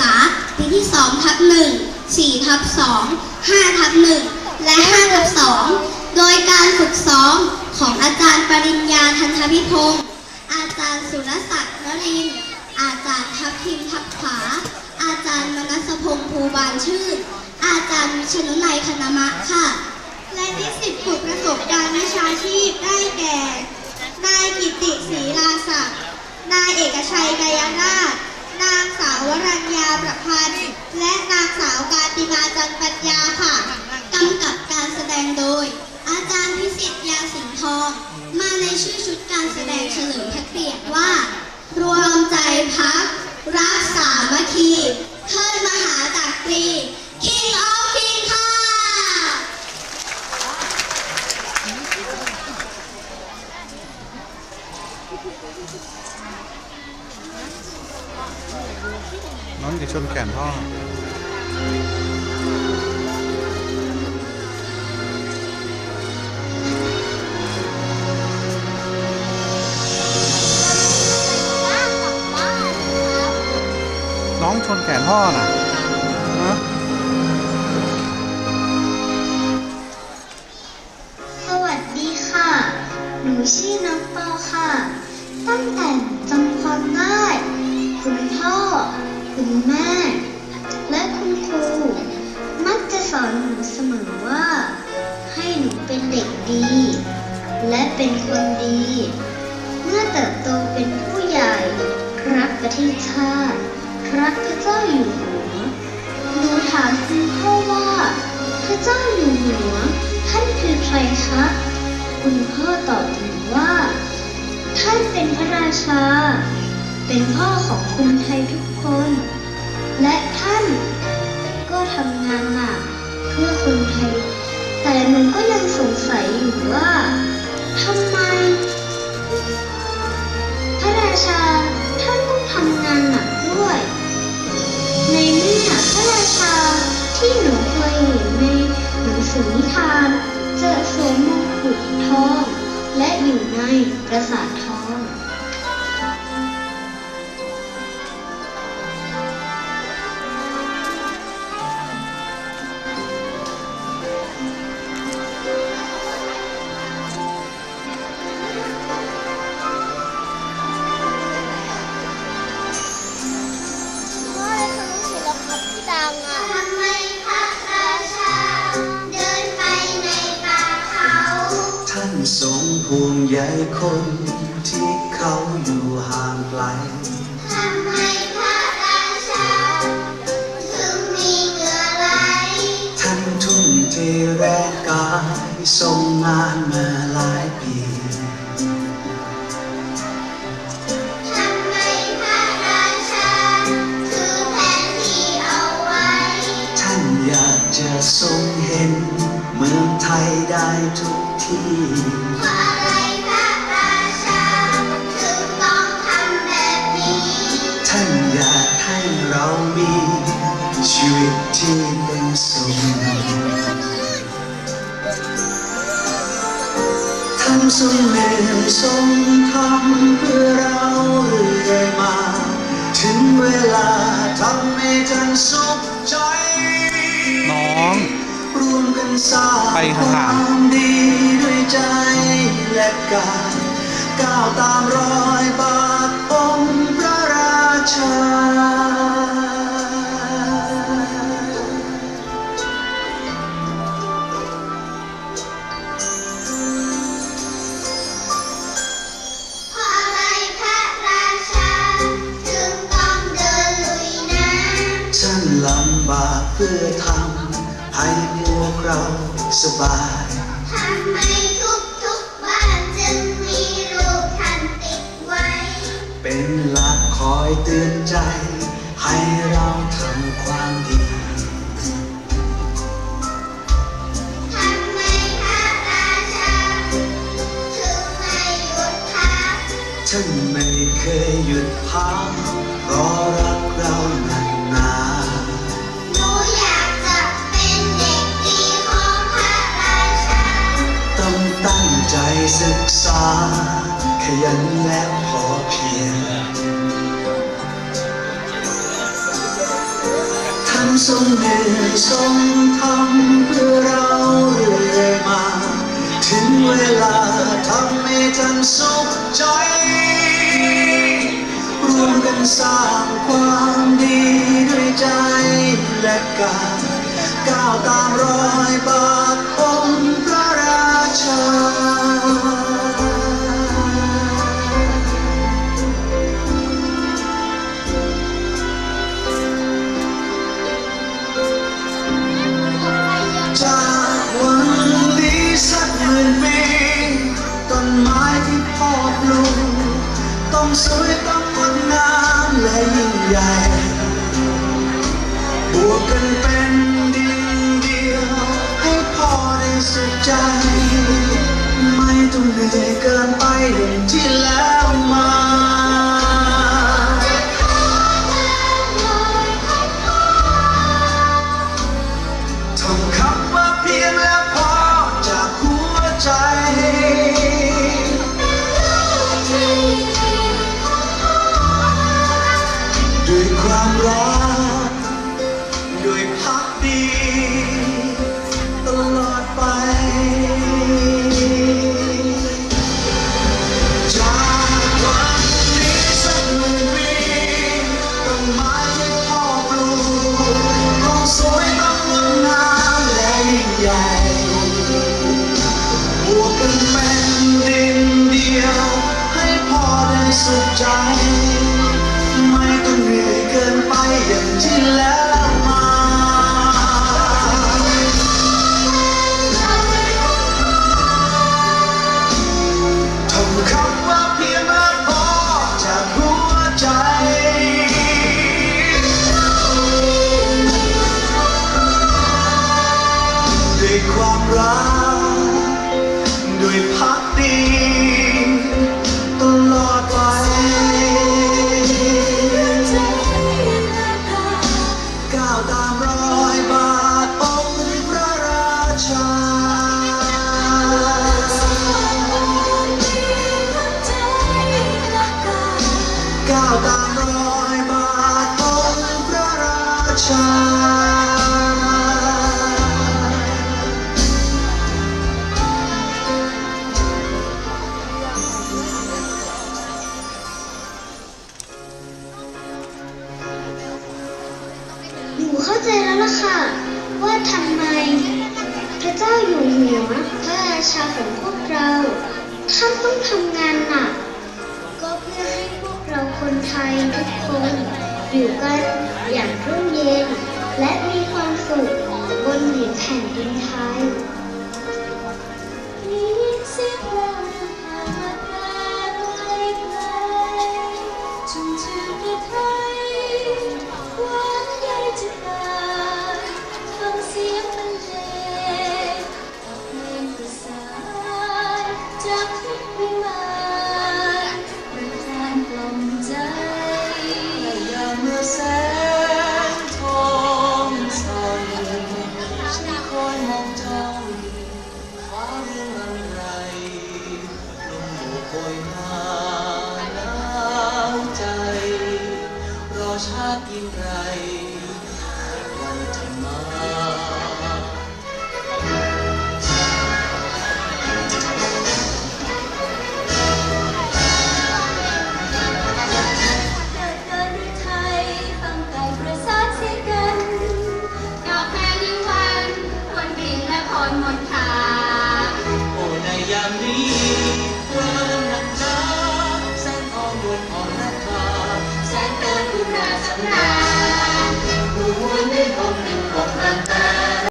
ษา ปีที่2ทับ1 4ทับ2 5ทับ1และ5ทับ2โดยการฝึกซ้อมของอาจารย์ปริญญาทันทวิพงศ์อาจารย์สุรศักดิ์นริน อาจารย์ทัพทิมทับขวา อาจารย์มนัสพงศ์ภูบานชื่น อาจารย์วิชนุนัยคณมะค่ะ และนิสิตฝึกประสบการณ์วิชาชีพได้แก่ นายกิติศรีลาศักดิ์นายเอกชัยกายราช นางสาววรัญญาประพันธ์และนางสาวกา จะชนแขนพ่อ น้องชนแขนพ่อน่ะ ประเทศชาติรักพระเจ้าอยู่หัวหนูถามคุณพ่อว่า พระเจ้าอยู่หัวท่านคือใครคะคุณพ่อตอบหนูว่า ท่านเป็นพระราชา เป็นพ่อของคนไทยทุกคน และอยู่ในประสาท ท่านทรงห่วงใยคนที่เขาอยู่ห่างไกลทำไมพระราชาถึงมีเหงื่อไหลท่านทุ่มเทแรงกายทรงงานมา ท่านอยากให้เรามีชีวิตที่เป็นสุขท่านทรงเหนื่อยทรงทำเพื่อเราเรื่อยมา ถึงเวลาทำให้ท่านสุขใจน้องรวมกันสร้างไปคห่างๆวามดีด้วยใจและกายก้าวตามรอยบาทองค์ ลุยน้ำฉันลำบากเพื่อทำให้พวกเราสบาย อยเตือนใจ ให้เราทำความดีทำไมพระราชาถึงไม่หยุดพักฉันไม่เคยหยุดพักเพราะรักเรานานนานหนูอยากจะเป็นเด็กดีของพระราชา ต้องตั้งใจศึกษา ขยันและพอเพียง ทรงเหนื่อยทรงทำเพื่อเราเรื่อยมา ถึงเวลาทำให้ท่านสุขใจรวมกันสร้างความดีด้วยใจและกายก้าวตามรอยบาทองค์พระราชา พอปลูกต้องสวยต้องงดงามและยิ่งใหญ่บวกกันเป็นดินเดียว ให้พ่อได้สุขใจ ไม่ต้องเหนื่อยเกินไปอย่างที่แล้วมาทำคำว่าเพียงและพอจากหัวใจ สุขใจ ไม่ต้องเหนื่อยเกินไปอย่างที่แล้วมาทำคำว่าเพียงและพอจากหัวใจ ด้วยความรักด้วยพัก ก้ ท่านต้องทำงานหนัก ก็เพื่อให้พวกเราคนไทยทุกคนอยู่กันอย่างร่มเย็น และมีความสุขบนผืนแผ่นดินไทย ชาติยิ่งไรวันจะมา